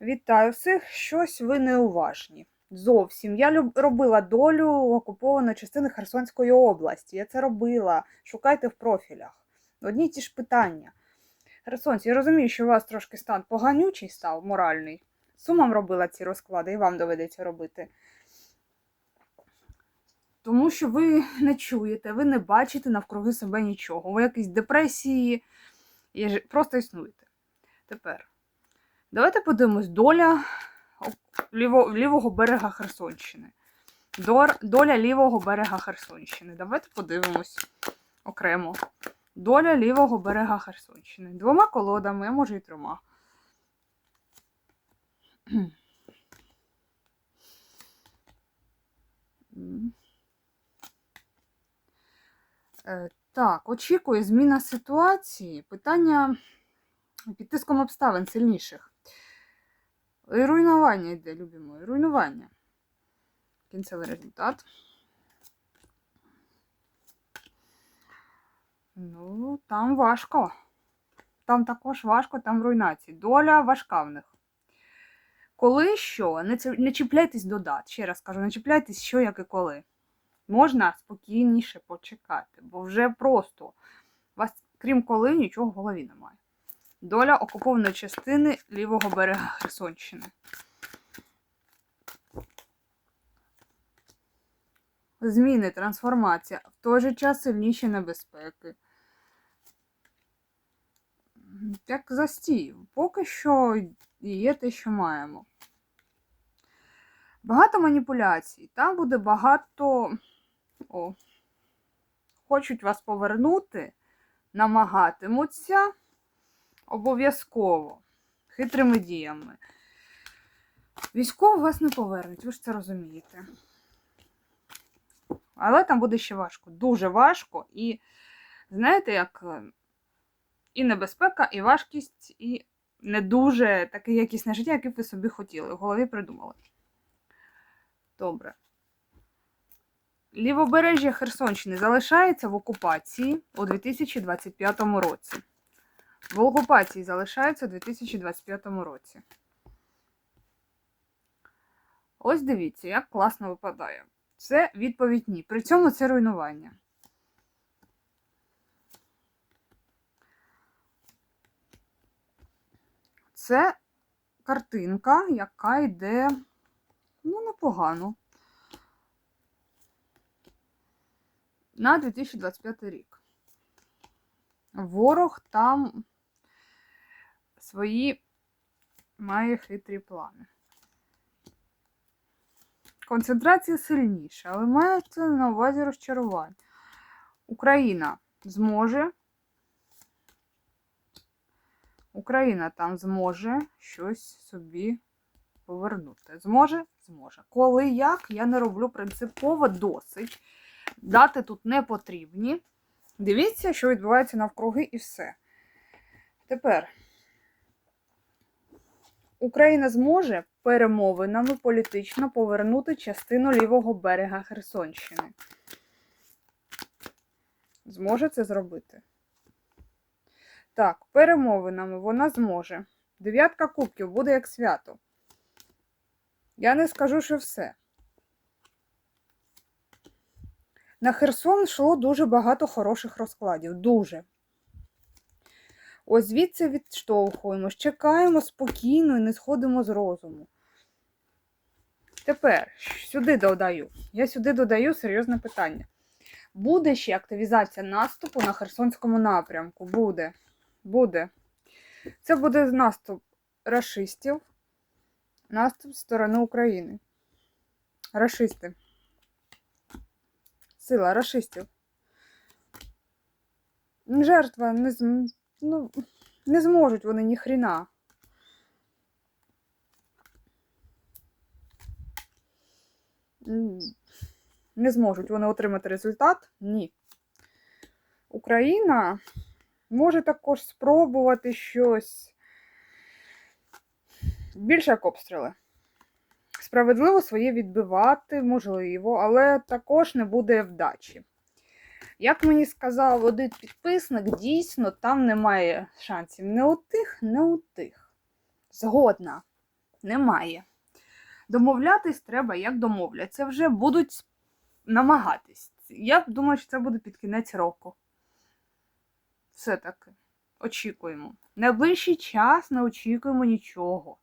Вітаю всіх! Щось ви неуважні. Зовсім. Я люб... робила долю окупованої частини Херсонської області. Я це робила. Шукайте в профілях. Одні ті ж питання. Херсонці, я розумію, що у вас трошки стан поганючий став, моральний. Сумам робила ці розклади, і вам доведеться робити. Тому що ви не чуєте, ви не бачите навкруги себе нічого. Ви якісь депресії просто існуєте. Тепер. Давайте подивимось доля ліво, лівого берега Херсонщини. Доля лівого берега Херсонщини. Давайте подивимось окремо. Доля лівого берега Херсонщини. Двома колодами, а може і трьома. Е, Так, очікує зміна ситуації. Питання під тиском обставин сильніших. Руйнування йде, любі мої. Руйнування. Кінцевий результат. Ну, там важко. Там також важко, там руйнації. Доля важка в них. Коли що, не, не чіпляйтесь до дат. Ще раз кажу, не чіпляйтесь, що, як і коли. Можна спокійніше почекати, бо вже просто у вас, крім коли, нічого в голові немає. Доля окупованої частини лівого берега Херсонщини. Зміни, трансформація, в той же час сильніші небезпеки. Як застій. Поки що є те, що маємо. Багато маніпуляцій. Там буде багато. О. Хочуть вас повернути, намагатимуться обов'язково хитрими діями. Військово вас не повернуть, ви ж це розумієте. Але там буде ще важко. Дуже важко. І знаєте, як е, і небезпека, і важкість, і не дуже таке якісне життя, яке б ви собі хотіли. В голові придумали. Добре. Лівобережжя Херсонщини залишається в окупації у 2025 році. В окупації залишається у 2025 році. Ось дивіться, як класно випадає. Це відповідь ні. При цьому це руйнування. Це картинка, яка йде ну, непогано. На 2025 рік. Ворог там свої має хитрі плани. Концентрація сильніша, але мається на увазі розчарування. Україна зможе. Україна там зможе щось собі повернути. Зможе? Зможе. Коли як, я не роблю принципово досить. Дати тут не потрібні. Дивіться, що відбувається навкруги, і все. Тепер Україна зможе перемовинами політично повернути частину лівого берега Херсонщини. Зможе це зробити. Так, перемовинами вона зможе. Дев'ятка кубків буде як свято. Я не скажу, що все. На Херсон йшло дуже багато хороших розкладів. Дуже. Ось звідси відштовхуємось, чекаємо спокійно і не сходимо з розуму. Тепер сюди додаю. Я сюди додаю серйозне питання. Буде ще активізація наступу на Херсонському напрямку? Буде. Буде. Це буде наступ рашистів, наступ сторони України. Рашисти. Сила рашистів. Жертва не, зм... ну, не зможуть вони ні хріна. Не зможуть вони отримати результат? Ні. Україна може також спробувати щось більше як обстріли справедливо своє відбивати, можливо, але також не буде вдачі. Як мені сказав один підписник, дійсно, там немає шансів. Не у тих, не у тих. Згодна, немає. Домовлятись треба, як домовляться, вже будуть намагатись. Я думаю, що це буде під кінець року. Все-таки очікуємо. Найближчий час не очікуємо нічого.